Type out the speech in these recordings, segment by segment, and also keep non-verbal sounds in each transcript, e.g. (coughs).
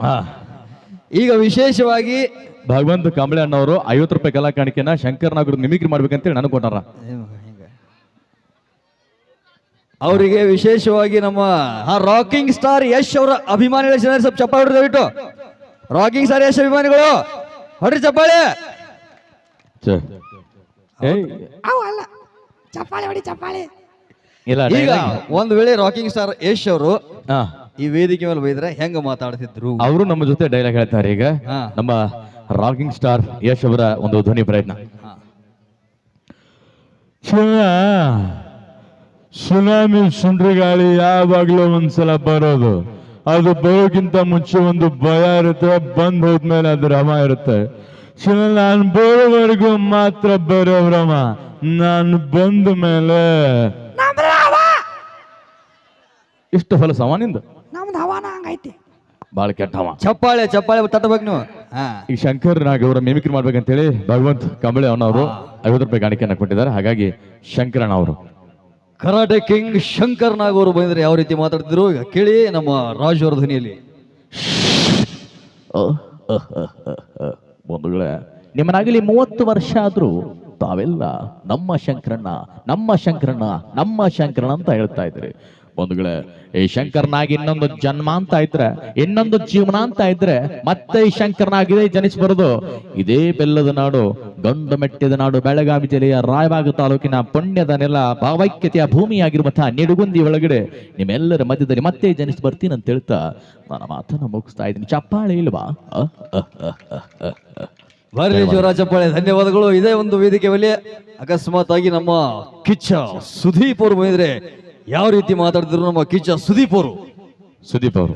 ಹಾ. ಈಗ ವಿಶೇಷವಾಗಿ ಭಗವಂತ ಕಂಬಳೆ ಅಣ್ಣವರು ಐವತ್ತು ರೂಪಾಯಿ ಕಲಾ ಕಾಣಿಕೆನ ಶಂಕರ್ ನಾಗರು ಮಿಮಿಕ್ರಿ ಮಾಡ್ಬೇಕಂತೇಳಿ ನನಗೆ ಕೊಟ್ಟಾರ. ಅವರಿಗೆ ವಿಶೇಷವಾಗಿ ನಮ್ಮ ರಾಕಿಂಗ್ ಸ್ಟಾರ್ ಯಶ್ ಅವರ ಅಭಿಮಾನಿಗಳ ಜನ ಸ್ವಲ್ಪ ಚಪ್ಪಾಳೆ ಹೊಡ್ರಿ ದಯವಿಟ್ಟು. ರಾಕಿಂಗ್ ಸ್ಟಾರ್ ಯಶ್ ಅಭಿಮಾನಿಗಳು. ಹೊಡ್ರಿ ಚಪ್ಪಾಳೆ. ಛೆ. ಏಯ್, ಅವು ಅಲ್ಲ. ಚಪ್ಪಾಳೆ ಹೊಡಿ ಚಪ್ಪಾಳೆ. ಇಲ್ಲ ಈಗ ಒಂದು ವೇಳೆ ರಾಕಿಂಗ್ ಸ್ಟಾರ್ ಯಶ್ ಅವರು ಹಾ. ಈ ವೇದಿಕೆ ಮೇಲೆ ಬೈದ್ರೆ ಹೆಂಗ ಮಾತಾಡ್ತಿದ್ರು? ಅವರು ನಮ್ಮ ಜೊತೆ ಡೈಲಾಗ್ ಹೇಳ್ತಾರೆ ಈಗ. ಹಾ. ನಮ್ಮ ರಾಕಿಂಗ್ ಸ್ಟಾರ್ ಯಶ್ ಅವರ ಒಂದು ಧ್ವನಿ ಪ್ರಯತ್ನ. ಸುನಾಮಿ ಸುಂಡ್ರಿಗಾಳಿ ಯಾವಾಗ್ಲೂ ಒಂದ್ಸಲ ಬರೋದು. ಅದು ಬರೋಕ್ಕಿಂತ ಮುಂಚೆ ಒಂದು ಭಯ ಇರುತ್ತೆ ಬಂದ್ ಹೋದ್ಮೇಲೆ ಅದು ರಮ ಇರುತ್ತೆ. ಶಿವ ನಾನು ಬರೋವರೆಗೂ ಮಾತ್ರ ಬರೋ ರಮ. ನಾನು ಬಂದ ಮೇಲೆ ಇಷ್ಟು ಫಲ ಸಮಾನಿಂದ ಹವಾನ ಹಂಗೈತಿ. ಬಾಳ ಕೆಟ್ಟವ ಚಪ್ಪಾಳೆ ಚಪ್ಪಾಳೆ ತಟ್ಟಬೇಕು ನೀವು. ಹಾ. ಈ ಶಂಕರ್ ನಾಗ್ ಅವರ ಮಿಮಿಕ್ರಿ ಮಾಡ್ಬೇಕಂತೇಳಿ ಭಗವಂತ್ ಕಂಬಳೆ ಅವನವರು ಐವತ್ತು ರೂಪಾಯಿ ಕಾಣಿಕೆಯನ್ನ ಕೊಟ್ಟಿದ್ದಾರೆ. ಹಾಗಾಗಿ ಶಂಕರಣ್ಣ ಅವರು. ಕರಾಟೆ ಕಿಂಗ್ ಶಂಕರ್ ನಾಗ್ ಅವರು ಬಂದ್ರೆ ಯಾವ ರೀತಿ ಮಾತಾಡ್ತಿದ್ರು? ಈಗ ಕೇಳಿ ನಮ್ಮ ರಾಜ್ ಅವರ ಧ್ವನಿಯಲ್ಲಿ ಬಂಧುಗಳೇ ನಿಮ್ಮನಾಗಲಿ ಮೂವತ್ತು ವರ್ಷ ಆದ್ರೂ ತಾವೆಲ್ಲ ನಮ್ಮ ಶಂಕರಣ್ಣ ನಮ್ಮ ಶಂಕರಣ್ಣ ನಮ್ಮ ಶಂಕರಣ್ಣ ಅಂತ ಹೇಳ್ತಾ ಇದ್ರಿ ಬಂಧುಗಳೇ ಈ ಶಂಕರನಾಗಿ ಇನ್ನೊಂದು ಜನ್ಮ ಅಂತ ಇದ್ರೆ ಇನ್ನೊಂದು ಜೀವನ ಅಂತ ಇದ್ರೆ ಮತ್ತೆ ಈ ಶಂಕರನಾಗಿದೆ ಜನಿಸಿ ಬರೋದು. ಇದೇ ಬೆಲ್ಲದ ನಾಡು ಗಂಡು ಮೆಟ್ಟಿದ ನಾಡು ಬೆಳಗಾವಿ ಜಿಲ್ಲೆಯ ರಾಯಬಾಗ ತಾಲೂಕಿನ ಪುಣ್ಯದ ನೆಲ ಭಾವೈಕ್ಯತೆಯ ಭೂಮಿಯಾಗಿರುವಂತಹ ನಿಡುಗುಂದಿ ಒಳಗಡೆ ನಿಮ್ಮೆಲ್ಲರ ಮಧ್ಯದಲ್ಲಿ ಮತ್ತೆ ಜನಿಸಿ ಬರ್ತೀನಿ ಅಂತ ಹೇಳ್ತಾ ನನ್ನ ಮಾತನ್ನ ಮುಗಿಸ್ತಾ ಇದ್ದೀನಿ. ಚಪ್ಪಾಳೆ ಇಲ್ವಾ? ಬರ್ರಿ ಅಹ್, ಅಹ್, ಅಹ್, ಅಹ್, ಅಹ್. ಬರಲಿ ಜೋರ ಚಪ್ಪಾಳೆ ಧನ್ಯವಾದಗಳು. ಇದೇ ಒಂದು ವೇದಿಕೆ ಮೇಲೆ ಅಕಸ್ಮಾತ್ ಆಗಿ ನಮ್ಮ ಕಿಚ್ಚ ಸುದೀಪ್ ಅವರು ಬಂದಿದ್ರೆ ಯಾವ ರೀತಿ ಮಾತಾಡಿದ್ರು ನಮ್ಮ ಕಿಚ್ಚ ಸುದೀಪ್ ಅವರು. ಸುದೀಪ್ ಅವರು.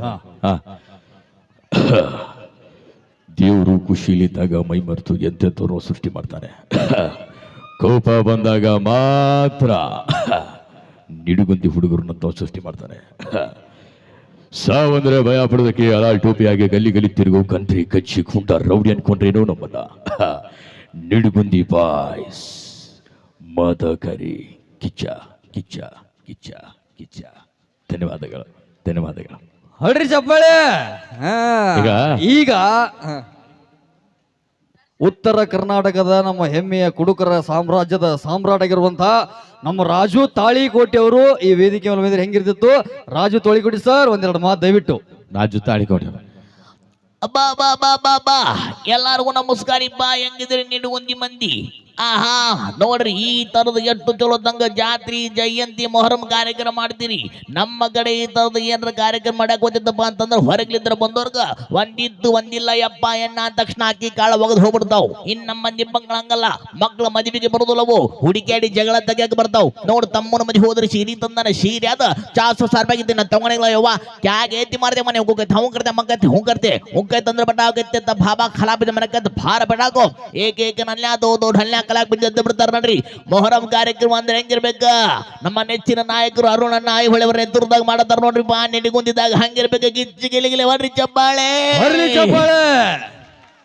(coughs) ದೇವರು ಖುಷಿಲಿದ್ದಾಗ ಮೈ ಮರೆತು ಎಂತೆಂತವ್ರು ಸೃಷ್ಟಿ ಮಾಡ್ತಾನೆ. (coughs) ಕೋಪ ಬಂದಾಗ ಮಾತ್ರ (coughs) ನಿಡುಗುಂದಿ ಹುಡುಗರನ್ನಂತ ಸೃಷ್ಟಿ ಮಾಡ್ತಾನೆ. ಸಾವಂದ್ರೆ ಭಯ ಪಡೋದಕ್ಕೆ ಅಲಾಲ್ ಟೋಪಿಯಾಗಿ ಗಲ್ಲಿ ಗಲ್ಲಿ ತಿರುಗೋ ಕಂತ್ರಿ ಕಚ್ಚಿ ಕುಂಟ ರೌಡಿ ಅನ್ಕೊಂಡ್ರೇನೋ ನಮ್ಮನ್ನ. ನಿಡುಗುಂದಿ ಬಾಯ್ಸ್ ಮದಕರಿ ಕಿಚ್ಚ ಕಿಚ್ಚ. ಕಿಚ್ಚ ಕಿಚ್ಚ. ಧನ್ಯವಾದಗಳು ಧನ್ಯವಾದಗಳು. ಹೊಡ್ರಿ ಚಪ್ಪಾಳೆ. ಈಗ- ಈಗ ಉತ್ತರ ಕರ್ನಾಟಕದ ನಮ್ಮ ಹೆಮ್ಮೆಯ ಕುಡುಕರ ಸಾಮ್ರಾಜ್ಯದ ಸಾಮ್ರಾಟಾಗಿರುವಂತಹ ನಮ್ಮ ರಾಜು ತಾಳಿಕೋಟೆ ಅವರು ಈ ವೇದಿಕೆ ಮೇಲೆ ಬಂದ್ರೆ ಹೆಂಗಿರ್ತಿತ್ತು? ರಾಜು ತಾಳಿಕೋಟೆ ಸರ್ ಒಂದೆರಡು ಮಾತು ದಯವಿಟ್ಟು. ರಾಜು ತಾಳಿಕೋಟೆ ಅಬ್ಬಾ ಬಾ ಬಾ ಬಾ ಬಾ ಎಲ್ಲಾರ್ಗು ನಮಸ್ಕಾರ ಬಾ ನಿಂದು ಒಂದಿ ಮಂದಿ. ಆಹಾ, ನೋಡ್ರಿ ಈ ತರದ ಎಷ್ಟು ಚಲೋದಂಗ ಜಾತ್ರಿ, ಜಯಂತಿ, ಮೊಹರಂ ಕಾರ್ಯಕ್ರಮ ಮಾಡ್ತೀರಿ. ನಮ್ಮ ಕಡೆ ಈ ತರದ ಏನಾರ ಕಾರ್ಯಕ್ರಮ ಮಾಡಕ್ ಹೋಗ್ತಿದ್ದಪ್ಪ ಅಂತಂದ್ರೆ ಹೊರಗ್ಲಿದ್ರ ಬಂದವ್ರಗ ಒಂದಿದ್ದು ಒಂದಿಲ್ಲ ಯಪ್ಪ ಎಣ್ಣ ಅಂದ ತಕ್ಷಣ ಹಾಕಿ ಕಾಳ ಒಗದ್ ಹೋಗ್ಬಿಡ್ತಾವ್. ಇನ್ ನಮ್ಮ ಮಂದಿ ಹಂಗಲ್ಲ, ಮಕ್ಳ ಮದುವೆಗೆ ಬರುದಿಲ್ಲವು ಹುಡುಕಾಡಿ ಜಗಳ ತೆಗಿಯಕ್ ಬರ್ತಾವ್. ನೋಡ್ ತಮ್ಮನ ಮದುವೆ ಹೋದ್ರೆ ಸೀರಿ ತಂದಾನ, ಸೀರೆ ಅದ, ಚಾಸು ಸಾರ್ಬಾಗಿದ್ದೆ ನಾ ತಗೊಂಡಿಲ್ಲ ಯವ್ವ, ಕ್ಯಾಗ ಏತಿ ಮಾಡಿದೆ ಮನೆ ಹೋಗೈತೆ ಹೂ ಕರ್ತೆ ಮಗತಿ ಹೂ ಕರ್ತೆ ಹುಂಕೈ ತಂದ್ರೆ ಬಟ್ಟ ಆಗತ್ತೆ ಅಂತ ಭಾಬಾ ಖಲಾಬಿದ ಮನಕೈತೆ ಭಾರ ಬೆಡಾಕೋ ಏಕ ನಲ್ಯ ದೋ ದೋ ಹಲ್ಯ ಕಲಾಕ್ ಬಿದ್ದು ಬಿಡ್ತಾರ ನೋಡ್ರಿ. ಮೊಹರಂ ಕಾರ್ಯಕ್ರಮ ಅಂದ್ರೆ ಹೆಂಗಿರ್ಬೇಕ? ನಮ್ಮ ನೆಚ್ಚಿನ ನಾಯಕರು ಅರುಣ ನಾಯಿ ಹೊಳೆವರ ಎದುರದಾಗ ಮಾಡತಾರ ನೋಡ್ರಿ. ಬಾ ನೆಡಿಗುಂದಿದಾಗ ಹಂಗಿರ್ಬೇಕ. ಗಿಜ್ಜಿ ಗಿಲಿಗಿಲಿ ಹೊಡ್ರಿ ಚಪ್ಪಾಳೆ. ಚಪ್ಪಾಳೆ.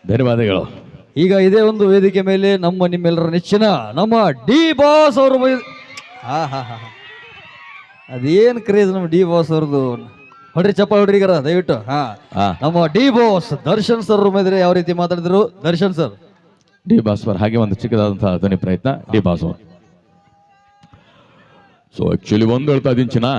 ಧನ್ಯವಾದಗಳು. ಈಗ ಇದೇ ಒಂದು ವೇದಿಕೆ ಮೇಲೆ ನಮ್ಮ ನಿಮ್ಮೆಲ್ಲರ ನೆಚ್ಚಿನ ನಮ್ಮ ಡಿ ಬಾಸ್ ಅವರು ಹಾ ಹಾ ಹಾ. ಅದೇನು ಅದೇನ್ ಕ್ರೇಜ್ ನಮ್ಮ ಡಿ ಬಾಸ್ ಅವ್ರದ್ದು? ಹೊಡ್ರಿ ಚಪ್ಪಾಳೆ ಹೊಡ್ರಿ ಈಗ ದಯವಿಟ್ಟು ಹಾ. ಹಾ. ನಮ್ಮ ಡಿ ಬಾಸ್ ದರ್ಶನ್ ಸರ್ ಮೇಲೆ ಯಾವ ರೀತಿ ಮಾತಾಡಿದ್ರು? ದರ್ಶನ್ ಸರ್. ಡಿ ಬಾಸ್ವರ್ ಹಾಗೆ ಒಂದು ಚಿಕ್ಕದಾದಂತಹ ಧ್ವನಿ ಪ್ರಯತ್ನ ಡಿ ಬಾಸ್ ಸೊ ಆಕ್ಚುಲಿ ಒಂದು ಹೇಳ್ತಾ ಇದ್ದೀನಿ ಚಿನ್ನ.